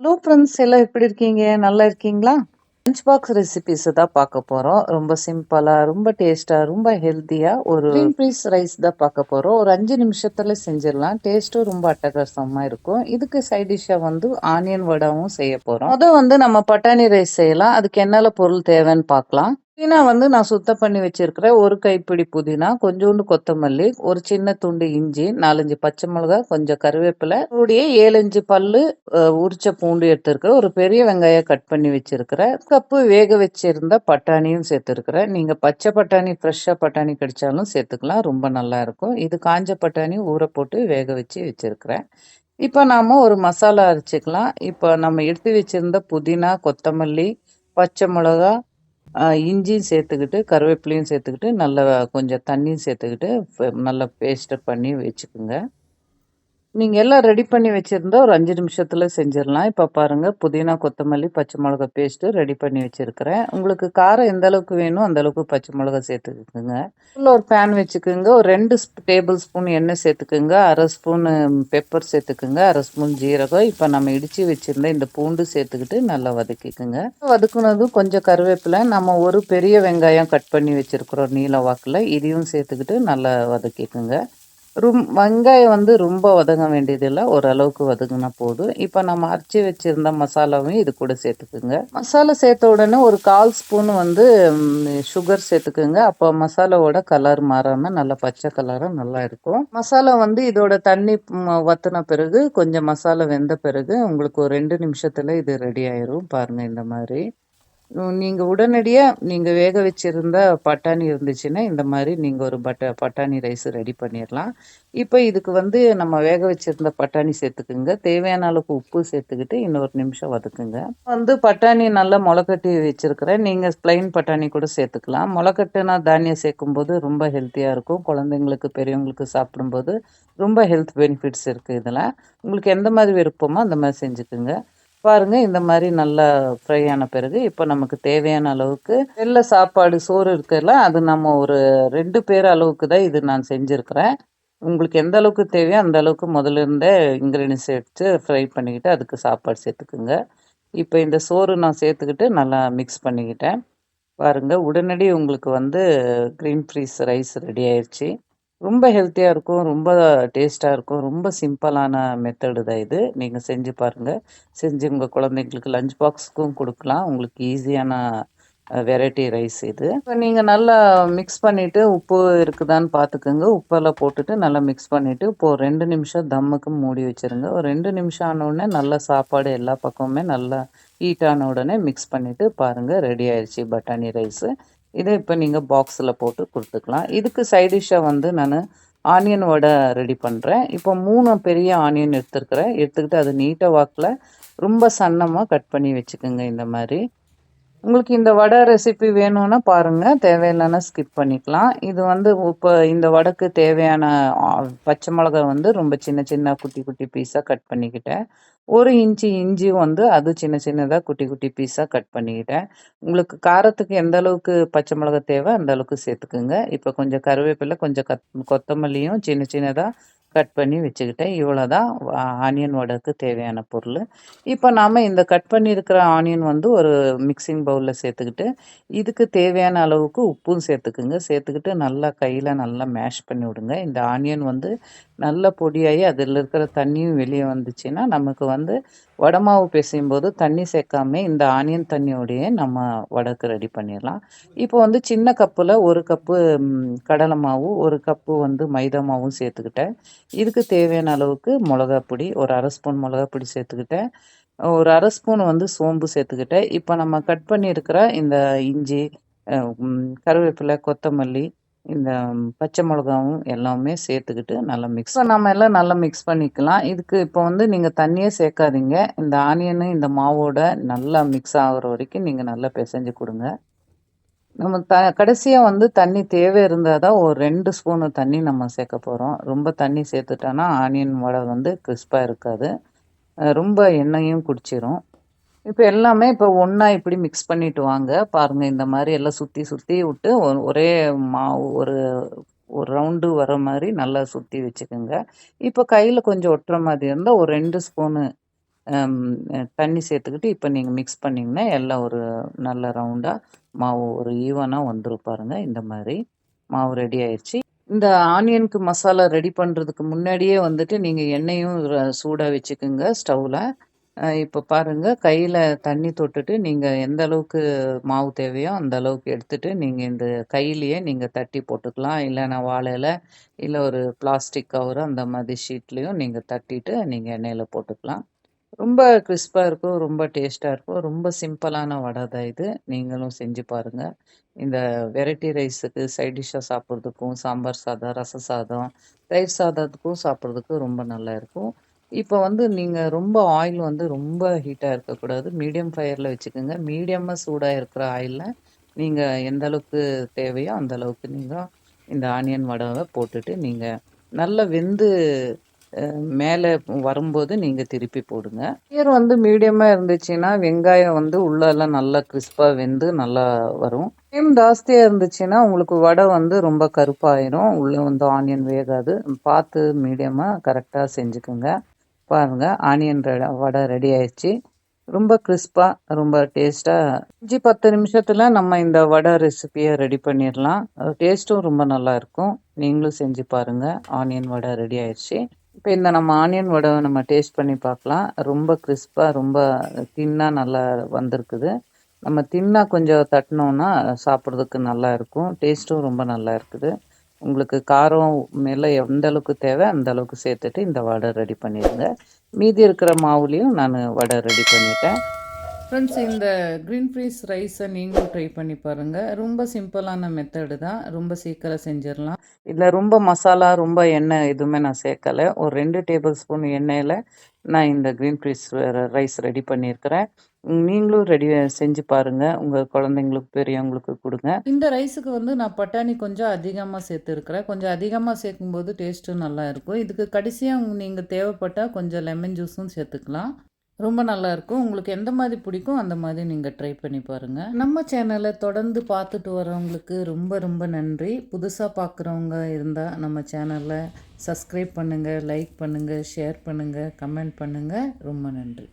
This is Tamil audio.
ஹலோ ஃப்ரெண்ட்ஸ் எல்லாம் எப்படி இருக்கீங்க? நல்லா இருக்கீங்களா? லஞ்ச் பாக்ஸ் ரெசிபிஸ் தான் பார்க்க போகிறோம் ரொம்ப சிம்பிளாக ரொம்ப டேஸ்ட்டாக ரொம்ப ஹெல்த்தியாக ஒரு க்ரீன் பீஸ் ரைஸ் தான் பார்க்க போகிறோம் ஒரு அஞ்சு நிமிஷத்தில் செஞ்சிடலாம். டேஸ்ட்டும் ரொம்ப அட்டகாசமாக இருக்கும். இதுக்கு சைட் டிஷ்ஷாக வந்து ஆனியன் வடாவும் செய்ய போகிறோம் அதை வந்து நம்ம பட்டாணி ரைஸ் செய்யலாம். அதுக்கு என்னென்ன பொருள் தேவைன்னு பார்க்கலாம். புதினா வந்து நான் சுத்தம் பண்ணி வச்சிருக்கிறேன் ஒரு கைப்பிடி புதினா கொஞ்சோண்டு கொத்தமல்லி ஒரு சின்ன துண்டு இஞ்சி நாலஞ்சு பச்சை மிளகாய் கொஞ்சம் கருவேப்பிலை கூடிய ஏழஞ்சு பல்லு உரிச்ச பூண்டு எடுத்திருக்கிறேன். ஒரு பெரிய வெங்காயம் கட் பண்ணி வச்சிருக்கிறேன். கப்பு வேக வச்சிருந்த பட்டாணியும் சேர்த்துருக்கிறேன். நீங்க பச்சை பட்டாணி ஃப்ரெஷ்ஷாக பட்டாணி கிடைச்சாலும் சேர்த்துக்கலாம். ரொம்ப நல்லா இருக்கும். இது காஞ்ச பட்டாணி ஊற போட்டு வேக வச்சு வச்சிருக்கிறேன். இப்போ நாம ஒரு மசாலா அரைச்சிக்கலாம். இப்போ நம்ம எடுத்து வச்சிருந்த புதினா கொத்தமல்லி பச்சை மிளகா இஞ்சியும் சேர்த்துக்கிட்டு கருவேப்பிலையும் சேர்த்துக்கிட்டு நல்லா கொஞ்சம் தண்ணியும் சேர்த்துக்கிட்டு நல்லா பேஸ்ட் பண்ணி வச்சுக்குங்க. நீங்கள் எல்லாம் ரெடி பண்ணி வச்சுருந்தா ஒரு அஞ்சு நிமிஷத்தில் செஞ்சிடலாம். இப்போ பாருங்கள் புதினா கொத்தமல்லி பச்சை மிளகா பேஸ்ட்டு ரெடி பண்ணி வச்சுருக்கிறேன். உங்களுக்கு காரம் எந்த அளவுக்கு வேணும் அந்த அளவுக்கு பச்சை மிளகா சேர்த்துக்குங்க. உள்ள ஒரு பேன் வச்சுக்கோங்க. ஒரு ரெண்டு டேபிள் ஸ்பூன் எண்ணெய் சேர்த்துக்குங்க. அரை ஸ்பூனு பெப்பர் சேர்த்துக்குங்க. அரை ஸ்பூன் ஜீரகம். இப்போ நம்ம இடித்து வச்சுருந்த இந்த பூண்டு சேர்த்துக்கிட்டு நல்லா வதக்கிக்குங்க. வதக்குனதும் கொஞ்சம் கருவேப்பிலை. நம்ம ஒரு பெரிய வெங்காயம் கட் பண்ணி வச்சுருக்குறோம் நீல வாக்கில். இதையும் சேர்த்துக்கிட்டு நல்லா வதக்கிக்குங்க. ரொம் வெங்காயம் வந்து ரொம்ப வதங்க வேண்டியதில்லை. ஓரளவுக்கு வதங்கினா போதும். இப்போ நம்ம அரைச்சி வச்சிருந்த மசாலாவையும் இது கூட சேர்த்துக்குங்க. மசாலா சேர்த்த உடனே ஒரு கால் ஸ்பூன் வந்து சுகர் சேர்த்துக்குங்க. அப்போ மசாலாவோட கலர் மாறாமல் நல்லா பச்சை கலராக நல்லா இருக்கும். மசாலா வந்து இதோட தண்ணி வத்தின பிறகு கொஞ்சம் மசாலா வெந்த பிறகு உங்களுக்கு ஒரு ரெண்டு நிமிஷத்தில் இது ரெடி ஆயிரும். பாருங்கள் இந்த மாதிரி. நீங்கள் நீங்க உடனடியா நீங்க வேக வச்சிருந்த பட்டாணி இருந்துச்சுன்னா இந்த மாதிரி நீங்க ஒரு பட்ட பட்டாணி ரைஸ் ரெடி பண்ணிடலாம் இப்போ இதுக்கு வந்து நம்ம வேக வச்சிருந்த பட்டாணி சேர்த்துக்குங்க. தேவையான அளவுக்கு உப்பு சேர்த்துக்கிட்டு இன்னொரு நிமிஷம் வதக்குங்க. வந்து பட்டாணி நல்லா முளைக்கட்டி வச்சிருக்கிறேன். நீங்க பிளைன் பட்டாணி கூட சேர்த்துக்கலாம். முளைக்கட்டுனா தானியம் சேர்க்கும்போது ரொம்ப ஹெல்த்தியா இருக்கும். குழந்தைங்களுக்கு பெரியவங்களுக்கு சாப்பிடும்போது ரொம்ப ஹெல்த் பெனிஃபிட்ஸ் இருக்கு இதில். உங்களுக்கு எந்த மாதிரி விருப்பமோ அந்த மாதிரி செஞ்சுக்குங்க. பாருங்க இந்த மாதிரி நல்லா ஃப்ரை ஆன பிறகு இப்போ நமக்கு தேவையான அளவுக்கு வெள்ளை சாப்பாடு சோறு இருக்குல்ல அது நம்ம ஒரு ரெண்டு பேர் அளவுக்கு தான் இது நான் செஞ்சுருக்கிறேன். உங்களுக்கு எந்த அளவுக்கு தேவையோ அந்த அளவுக்கு முதல்ல இருந்தே இன்க்ரீடியன்ஸ் எடுத்து ஃப்ரை பண்ணிக்கிட்டு அதுக்கு சாப்பாடு சேர்த்துக்குங்க. இப்போ இந்த சோறு நான் சேர்த்துக்கிட்டு நல்லா மிக்ஸ் பண்ணிக்கிட்டேன். பாருங்கள் உடனடி உங்களுக்கு வந்து க்ரீன் ஃப்ரீஸ் ரைஸ் ரெடி ஆயிடுச்சு ரொம்ப ஹெல்த்தியாக இருக்கும் ரொம்ப டேஸ்ட்டாக இருக்கும். ரொம்ப சிம்பிளான மெத்தடு தான் இது. நீங்கள் செஞ்சு பாருங்கள் செஞ்சு உங்கள் குழந்தைங்களுக்கு லஞ்ச் பாக்ஸுக்கும் கொடுக்கலாம். உங்களுக்கு ஈஸியான வெரைட்டி ரைஸ் இது. இப்போ நீங்கள் நல்லா மிக்ஸ் பண்ணிவிட்டு உப்பு இருக்குதான்னு பார்த்துக்கோங்க உப்பெல்லாம் போட்டுட்டு நல்லா மிக்ஸ் பண்ணிவிட்டு இப்போது ரெண்டு நிமிஷம் தம்முக்கு மூடி வச்சுருங்க. ஒரு ரெண்டு நிமிஷம் ஆனவுடனே நல்லா சாப்பாடு எல்லா பக்கமுமே நல்லா ஹீட் ஆன உடனே மிக்ஸ் பண்ணிவிட்டு பாருங்கள் ரெடி ஆயிடுச்சு பட்டாணி ரைஸு இதை இப்போ நீங்கள் பாக்ஸில் போட்டு கொடுத்துக்கலாம். இதுக்கு சைடிஷ்ஷாக வந்து நான் ஆனியன் வடை ரெடி பண்ணுறேன் இப்போ மூணு பெரிய ஆனியன் எடுத்துருக்குறேன். எடுத்துக்கிட்டு அது நீட்டாக வாக்கில் ரொம்ப சன்னமாக கட் பண்ணி வச்சுக்கோங்க இந்த மாதிரி. உங்களுக்கு இந்த வடை ரெசிபி வேணும்னா பாருங்க. தேவையில்லைன்னா ஸ்கிப் பண்ணிக்கலாம். இது வந்து இப்போ இந்த வடைக்கு தேவையான பச்சை மிளகாய் வந்து ரொம்ப சின்ன சின்ன குட்டி குட்டி பீஸாக கட் பண்ணிக்கிட்டேன். ஒரு இன்ச்சு இஞ்சி வந்து அது சின்ன சின்னதாக குட்டி குட்டி பீஸாக கட் பண்ணிக்கிட்டேன். உங்களுக்கு காரத்துக்கு எந்த அளவுக்கு பச்சை மிளகாய் தேவை அந்த அளவுக்கு சேர்த்துக்குங்க. இப்போ கொஞ்சம் கருவேப்பிலை கொஞ்சம் கத் கொத்தமல்லியும் சின்ன சின்னதாக கட் பண்ணி வச்சுக்கிட்டேன் இவ்வளோதான் ஆனியன் வடைக்கு தேவையான பொருள். இப்போ நாம் இந்த கட் பண்ணியிருக்கிற ஆனியன் வந்து ஒரு மிக்சிங் பவுலில் சேர்த்துக்கிட்டு இதுக்கு தேவையான அளவுக்கு உப்பும் சேர்த்துக்குங்க. சேர்த்துக்கிட்டு நல்லா கையில் நல்லா மேஷ் பண்ணி விடுங்க. இந்த ஆனியன் வந்து நல்ல பொடியாகி அதில் இருக்கிற தண்ணியும் வெளியே வந்துச்சுன்னா நமக்கு வந்து வடமாவு பேசும்போது பிசையும் போது தண்ணி சேர்க்காம இந்த ஆனியன் தண்ணியோடையே நம்ம வடக்கு ரெடி பண்ணிடலாம். இப்போ வந்து சின்ன கப்பில் ஒரு கப்பு கடலை மாவு ஒரு கப்பு வந்து மைதா மாவும் சேர்த்துக்கிட்டேன். இதுக்கு தேவையான அளவுக்கு மிளகாப்பொடி ஒரு அரை ஸ்பூன் மிளகாப்பொடி சேர்த்துக்கிட்டேன். ஒரு அரை ஸ்பூன் வந்து சோம்பு சேர்த்துக்கிட்டேன். இப்போ நம்ம கட் பண்ணியிருக்கிற இந்த இஞ்சி கருவேப்பிலை கொத்தமல்லி இந்த பச்சை மிளகாவும் எல்லாமே சேர்த்துக்கிட்டு நல்லா மிக்ஸ் நம்ம எல்லாம் நல்லா மிக்ஸ் பண்ணிக்கலாம். இதுக்கு இப்போ வந்து நீங்கள் தண்ணியே சேர்க்காதீங்க. இந்த ஆனியனு இந்த மாவோட நல்லா மிக்ஸ் ஆகுற வரைக்கும் நீங்கள் நல்லா பிசைஞ்சு கொடுங்க. நம்ம த கடைசியாக வந்து தண்ணி தேவை இருந்தால் தான் ஒரு ரெண்டு ஸ்பூனு தண்ணி நம்ம சேர்க்க போகிறோம் ரொம்ப தண்ணி சேர்த்துட்டோன்னா ஆனியன் வடை வந்து கிறிஸ்பாக இருக்காது. ரொம்ப எண்ணெயும் குடிச்சிரும். இப்போ எல்லாமே இப்போ ஒன்றா இப்படி மிக்ஸ் பண்ணிட்டு வாங்க. பாருங்க இந்த மாதிரி எல்லாம் சுற்றி சுற்றி விட்டு ஒரே மாவு ஒரு ஒரு ரவுண்டு வர மாதிரி நல்லா சுற்றி வச்சுக்கோங்க. இப்போ கையில் கொஞ்சம் ஒட்டுற மாதிரி இருந்தால் ஒரு ரெண்டு ஸ்பூனு தண்ணி சேர்த்துக்கிட்டு இப்போ நீங்கள் மிக்ஸ் பண்ணிங்கன்னா எல்லாம் ஒரு நல்ல ரவுண்டாக மாவு ஒரு ஈவனாக வந்துரும் பாருங்க. இந்த மாதிரி மாவு ரெடி ஆயிடுச்சு இந்த ஆனியனுக்கு மசாலா ரெடி பண்ணுறதுக்கு முன்னாடியே வந்துட்டு நீங்கள் எண்ணெயும் சூடாக வச்சுக்கோங்க வச்சுக்குங்க இப்போ பாருங்கள் கையில் பாருங்க தண்ணி தொட்டுட்டு நீங்கள் எந்த அளவுக்கு மாவு தேவையோ அந்த அளவுக்கு எடுத்துட்டு, நீங்கள் இந்த கையிலேயே நீங்கள் தட்டி போட்டுக்கலாம். இல்லைனா வாழையில் இல்லை ஒரு பிளாஸ்டிக் கவர் அந்த மாதிரி ஷீட்லேயும் நீங்கள் தட்டிட்டு நீங்கள் எண்ணெயில் போட்டுக்கலாம். ரொம்ப கிரிஸ்பா இருக்கும். ரொம்ப டேஸ்ட்டா இருக்கும். ரொம்ப சிம்பிளான வடை தான் இது. நீங்களும் செஞ்சு பாருங்க. இந்த வெரைட்டி ரைஸுக்கு சைட் டிஷ்ஷா சாப்பிட்றதுக்கும், சாம்பார் சாதம், ரச சாதம், தயிர் சாதத்துக்கும் சாப்பிட்றதுக்கும் ரொம்ப நல்லா இருக்கும். இப்போ வந்து நீங்க ரொம்ப ஆயில் வந்து ரொம்ப ஹீட்டா இருக்கக்கூடாது. மீடியம் ஃபயர்ல வச்சுக்கோங்க. மீடியமா சூடா இருக்கிற ஆயில்ல நீங்க எந்த அளவுக்கு தேவையோ அந்த அளவுக்கு நீங்க இந்த ஆனியன் வடாவ போட்டுட்டு நீங்க நல்லா வெந்து மேலே வரும்போது நீங்கள் திருப்பி போடுங்க. ஃபயர் வந்து மீடியமாக இருந்துச்சுன்னா, வெங்காயம் வந்து உள்ளெல்லாம் நல்லா கிரிஸ்பா வெந்து நல்லா வரும். டைம் ஜாஸ்தியாக இருந்துச்சுன்னா, உங்களுக்கு வடை வந்து ரொம்ப கருப்பாயிரும். உள்ளே வந்து ஆனியன் வேகாது. பார்த்து மீடியமாக கரெக்டாக செஞ்சுக்கோங்க பாருங்கள் ஆனியன் ர வடை ரெடி ஆயிடுச்சு ரொம்ப கிறிஸ்பாக ரொம்ப டேஸ்ட்டாக அஞ்சு பத்து நிமிஷத்தில் நம்ம இந்த வடை ரெசிபியை ரெடி பண்ணிடலாம் டேஸ்ட்டும் ரொம்ப நல்லா இருக்கும். நீங்களும் செஞ்சு பாருங்கள் ஆனியன் வடை ரெடி ஆயிடுச்சு இப்போ இந்த நம்ம ஆனியன் வடை நம்ம டேஸ்ட் பண்ணி பார்க்கலாம். ரொம்ப கிறிஸ்பாக ரொம்ப தின்னாக நல்லா வந்திருக்குது. நம்ம தின்னாக கொஞ்சம் தட்டினோன்னா சாப்பிட்றதுக்கு நல்லா இருக்கும். டேஸ்ட்டும் ரொம்ப நல்லா இருக்குது. உங்களுக்கு காரம் மேலே எந்த அளவுக்கு தேவை அந்த அளவுக்கு சேர்த்துட்டு இந்த வடை ரெடி பண்ணிடுங்க மீதி இருக்கிற மாவுலேயும் நான் வடை ரெடி பண்ணிட்டேன். ஃப்ரெண்ட்ஸ் இந்த க்ரீன் ஃப்ரீஸ் ரைஸை நீங்களும் ட்ரை பண்ணி பாருங்கள் ரொம்ப சிம்பிளான மெத்தடு தான். ரொம்ப சீக்கிரம் செஞ்சிடலாம் இதில் ரொம்ப மசாலா, ரொம்ப எண்ணெய் எதுவுமே நான் சேர்க்கல. ஒரு ரெண்டு டேபிள் ஸ்பூன் எண்ணெயில் நான் இந்த க்ரீன் ஃப்ரீஸ் ரைஸ் ரெடி பண்ணியிருக்கிறேன். நீங்களும் ரெடி செஞ்சு பாருங்கள் உங்கள் குழந்தைங்களுக்கு, பெரியவங்களுக்கு கொடுங்க இந்த ரைஸுக்கு வந்து நான் பட்டாணி கொஞ்சம் அதிகமாக சேர்த்துருக்குறேன் கொஞ்சம் அதிகமாக சேர்க்கும்போது டேஸ்ட்டும் நல்லா இருக்கும். இதுக்கு கடைசியாக நீங்கள் தேவைப்பட்டால் கொஞ்சம் லெமன் ஜூஸும் சேர்த்துக்கலாம். ரொம்ப நல்லாயிருக்கும். உங்களுக்கு எந்த மாதிரி பிடிக்கும் அந்த மாதிரி நீங்கள் ட்ரை பண்ணி பாருங்கள் நம்ம சேனலை தொடர்ந்து பார்த்துட்டு வரவங்களுக்கு ரொம்ப ரொம்ப நன்றி. புதுசாக பார்க்குறவங்க இருந்தால் நம்ம சேனலை சப்ஸ்கிரைப் பண்ணுங்கள் லைக் பண்ணுங்கள் ஷேர் பண்ணுங்கள் கமெண்ட் பண்ணுங்கள் ரொம்ப நன்றி.